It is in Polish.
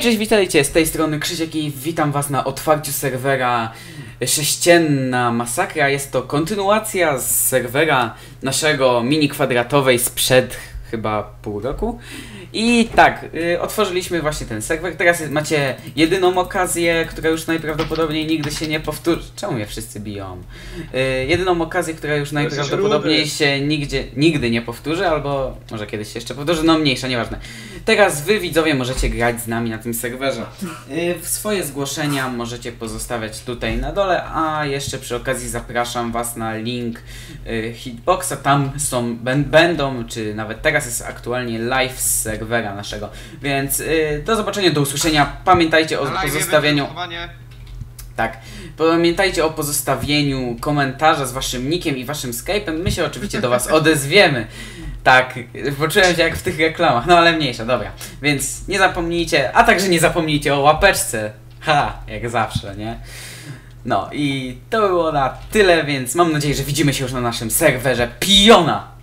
cześć, witajcie, z tej strony Krzysiek i witam was na otwarciu serwera Sześcienna Masakra. Jest to kontynuacja z serwera naszego mini kwadratowej sprzed chyba pół roku. I tak, y, otworzyliśmy właśnie ten serwer. Teraz macie jedyną okazję, która już najprawdopodobniej nigdy się nie powtórzy. Czemu mnie wszyscy biją? Y, jedyną okazję, która już najprawdopodobniej się nigdzie, nigdy nie powtórzy, albo może kiedyś się jeszcze powtórzy, no mniejsza, nieważne. Teraz wy widzowie możecie grać z nami na tym serwerze. Y, swoje zgłoszenia możecie pozostawiać tutaj na dole, a jeszcze przy okazji zapraszam was na link Hitboxa. Tam są, będą, czy nawet teraz jest aktualnie live z serwera naszego. Więc y, do zobaczenia, do usłyszenia. Pamiętajcie o pozostawieniu. Tak. Pamiętajcie o pozostawieniu komentarza z waszym nickiem i waszym Skype'em. My się oczywiście do was odezwiemy. Tak, poczułem się jak w tych reklamach, no ale mniejsza, dobra. Więc nie zapomnijcie, a także nie zapomnijcie o łapeczce. Ha, jak zawsze, nie? No i to było na tyle, więc mam nadzieję, że widzimy się już na naszym serwerze Piona.